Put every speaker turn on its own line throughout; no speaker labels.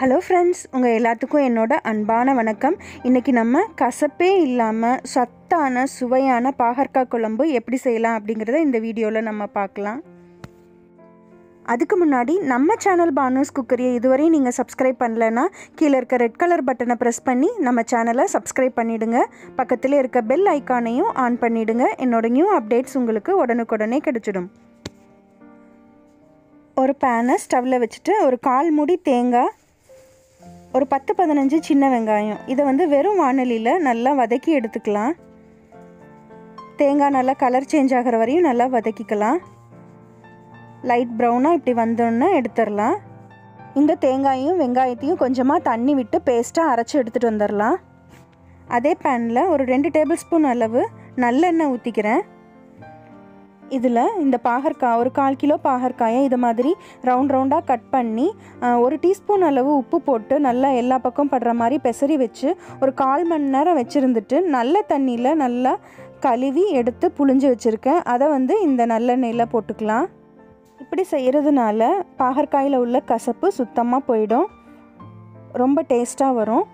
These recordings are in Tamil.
ஹலோ ஃப்ரெண்ட்ஸ் உங்கள் எல்லாத்துக்கும் என்னோட அன்பான வணக்கம். இன்றைக்கி நம்ம கசப்பே இல்லாமல் சத்தான சுவையான பாகற்காய் குழம்பு எப்படி செய்யலாம் அப்படிங்கிறத இந்த வீடியோவில் நம்ம பார்க்கலாம். அதுக்கு முன்னாடி நம்ம சேனல் பானூஸ் குக்கரியை இதுவரையும் நீங்கள் சப்ஸ்கிரைப் பண்ணலன்னா கீழே இருக்க ரெட் கலர் பட்டனை ப்ரெஸ் பண்ணி நம்ம சேனலை சப்ஸ்கிரைப் பண்ணிவிடுங்க பக்கத்தில் இருக்க பெல் ஐக்கானையும் ஆன் பண்ணிவிடுங்க என்னோட நியூ அப்டேட்ஸ் உங்களுக்கு உடனுக்குடனே கிடச்சிடும். ஒரு பேனை ஸ்டவ்வில் வச்சுட்டு ஒரு கால் மூடி தேங்காய் ஒரு பத்து பதினஞ்சு சின்ன வெங்காயம். இதை வந்து வெறும் வானலியில் நல்லா வதக்கி எடுத்துக்கலாம். தேங்காய் நல்லா கலர் சேஞ்ச் ஆகிற வரையும் நல்லா வதக்கிக்கலாம். லைட் ப்ரௌனாக இப்படி வந்தோன்னே எடுத்துடலாம். இந்த தேங்காயும் வெங்காயத்தையும் கொஞ்சமாக தண்ணி விட்டு பேஸ்ட்டாக அரைச்சி எடுத்துகிட்டு வந்துடலாம். அதே பேனில் ஒரு ரெண்டு டேபிள் ஸ்பூன் அளவு நல்லெண்ணெய் ஊற்றிக்கிறேன் இதில் இந்த பாகற்காய் ஒரு கால் கிலோ பாகற்காயை இது மாதிரி ரவுண்ட் ரவுண்டாக கட் பண்ணி ஒரு டீஸ்பூன் அளவு உப்பு போட்டு நல்லா எல்லா பக்கம் படுற மாதிரி பெசரி வச்சு ஒரு கால் மணி நேரம் வச்சுருந்துட்டு நல்ல தண்ணியில் நல்லா கழுவி எடுத்து புழிஞ்சு வச்சுருக்கேன். அதை வந்து இந்த நல்லெண்ணெயில் போட்டுக்கலாம். இப்படி செய்கிறதுனால பாகற்காயில் உள்ள கசப்பு சுத்தமாக போயிடும். ரொம்ப டேஸ்ட்டாக வரும்.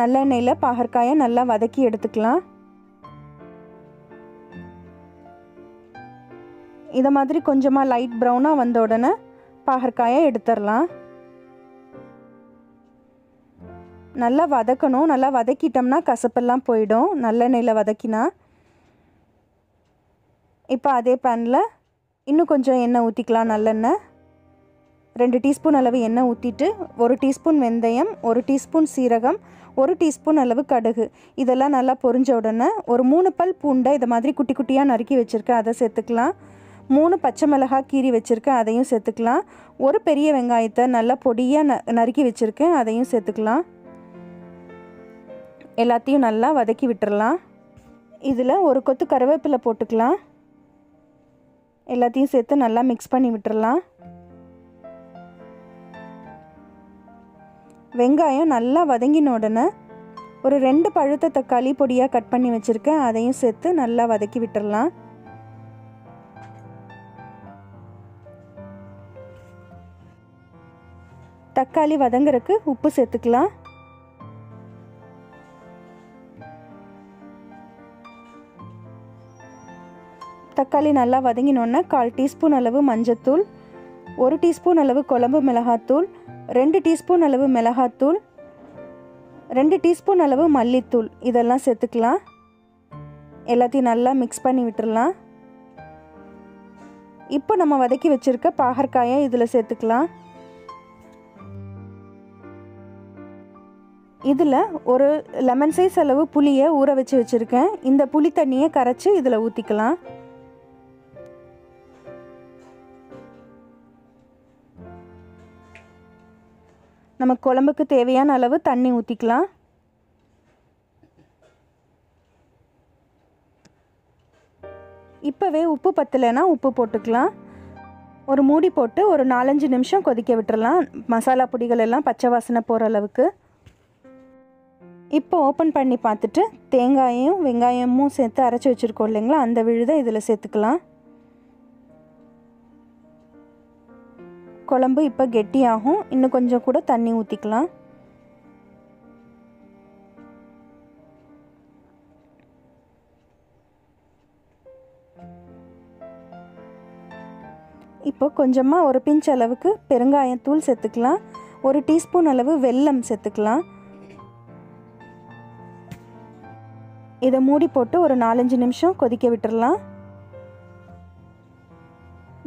நல்லெண்ணெயில் பாகற்காயை நல்லா வதக்கி எடுத்துக்கலாம். இதை மாதிரி கொஞ்சமாக லைட் ப்ரௌனாக வந்த உடனே பாகற்காயை எடுத்துடலாம். நல்லா வதக்கணும். நல்லா வதக்கிட்டோம்னா கசப்பெல்லாம் போயிடும். நல்லெண்ணெயில் வதக்கினா. இப்போ அதே பேனில் இன்னும் கொஞ்சம் எண்ணெய் ஊற்றிக்கலாம் நல்லெண்ணெய். ரெண்டு டீஸ்பூன் அளவு எண்ணெய் ஊற்றிட்டு ஒரு டீஸ்பூன் வெந்தயம் ஒரு டீஸ்பூன் சீரகம் ஒரு டீஸ்பூன் அளவு கடுகு. இதெல்லாம் நல்லா பொரிஞ்ச உடனே ஒரு மூணு பல் பூண்டை இதை மாதிரி குட்டி குட்டியாக நறுக்கி வச்சுருக்கேன். அதை சேர்த்துக்கலாம். மூணு பச்சை மிளகாய் கீறி வச்சுருக்கேன் அதையும் சேர்த்துக்கலாம். ஒரு பெரிய வெங்காயத்தை நல்லா பொடியாக ந நறுக்கி வச்சுருக்கேன் அதையும் சேர்த்துக்கலாம். எல்லாத்தையும் நல்லா வதக்கி விட்டுறலாம். இதில் ஒரு கொத்து கருவேப்பிலை போட்டுக்கலாம். எல்லாத்தையும் சேர்த்து நல்லா மிக்ஸ் பண்ணி விட்டுறலாம். வெங்காயம் நல்லா வதங்கின உடனே ஒரு ரெண்டு பழுத்த தக்காளி பொடியாக கட் பண்ணி வச்சுருக்கேன் அதையும் சேர்த்து நல்லா வதக்கி விட்டுடலாம் தக்காளி வதங்குறதுக்கு உப்பு சேர்த்துக்கலாம். தக்காளி நல்லா வதங்கினோன்னே கால் டீஸ்பூன் அளவு மஞ்சத்தூள் ஒரு டீஸ்பூன் அளவு குழம்பு மிளகாத்தூள் ரெண்டு டீஸ்பூன் அளவு மிளகாத்தூள் ரெண்டு டீஸ்பூன் அளவு மல்லித்தூள். இதெல்லாம் சேர்த்துக்கலாம். எல்லாத்தையும் நல்லா மிக்ஸ் பண்ணி விட்டுடலாம் இப்போ நம்ம வதக்கி வச்சுருக்க பாகற்காயை இதில் சேர்த்துக்கலாம். இதில் ஒரு லெமன் சைஸ் அளவு புளியை ஊற வச்சு வச்சுருக்கேன். இந்த புளி தண்ணியை கரைச்சி இதில் ஊற்றிக்கலாம் நம்ம குழம்புக்கு தேவையான அளவு தண்ணி ஊற்றிக்கலாம் இப்போவே உப்பு பத்தலைன்னா உப்பு போட்டுக்கலாம். ஒரு மூடி போட்டு ஒரு நாலஞ்சு நிமிஷம் கொதிக்க விட்டுறலாம். மசாலா பொடிகள் எல்லாம் பச்சை வாசனை போகிற அளவுக்கு. இப்போ ஓப்பன் பண்ணி பார்த்துட்டு தேங்காயும் வெங்காயமும் சேர்த்து அரைச்சி வச்சுருக்கோம் இல்லைங்களா? அந்த விழுதை இதில் சேர்த்துக்கலாம். குழம்பு இப்போ கெட்டியாகும். இன்னும் கொஞ்சம் கூட தண்ணி ஊற்றிக்கலாம் இப்போ கொஞ்சமாக ஒரு பிஞ்ச் அளவுக்கு பெருங்காயத்தூள் சேர்த்துக்கலாம். ஒரு டீஸ்பூன் அளவு வெல்லம் சேர்த்துக்கலாம். இதை மூடி போட்டு ஒரு நாலஞ்சு நிமிஷம் கொதிக்க விட்டுடலாம்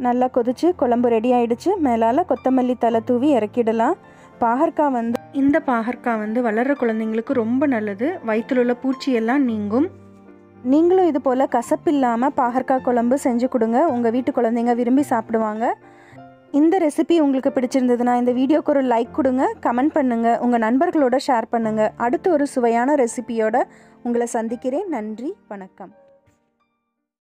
நல்லா கொதிச்சு குழம்பு ரெடி ஆயிடுச்சு. மேலால் கொத்தமல்லி தலை தூவி இறக்கிடலாம். பாகற்காய் வந்து இந்த பாகற்காய் வந்து வளர்கிற குழந்தைங்களுக்கு ரொம்ப நல்லது. வயிற்றில் உள்ள பூச்சியெல்லாம் நீங்கும். நீங்களும் இது போல் கசப்பில்லாமல் பாகற்காய் குழம்பு செஞ்சு கொடுங்க. உங்கள் வீட்டு குழந்தைங்க விரும்பி சாப்பிடுவாங்க. இந்த ரெசிபி உங்களுக்கு பிடிச்சிருந்ததுன்னா இந்த வீடியோக்கு ஒரு லைக் கொடுங்க கமெண்ட் பண்ணுங்கள் உங்கள் நண்பர்களோட ஷேர் பண்ணுங்கள் அடுத்து ஒரு சுவையான ரெசிபியோட உங்களை சந்திக்கிறேன். நன்றி வணக்கம்.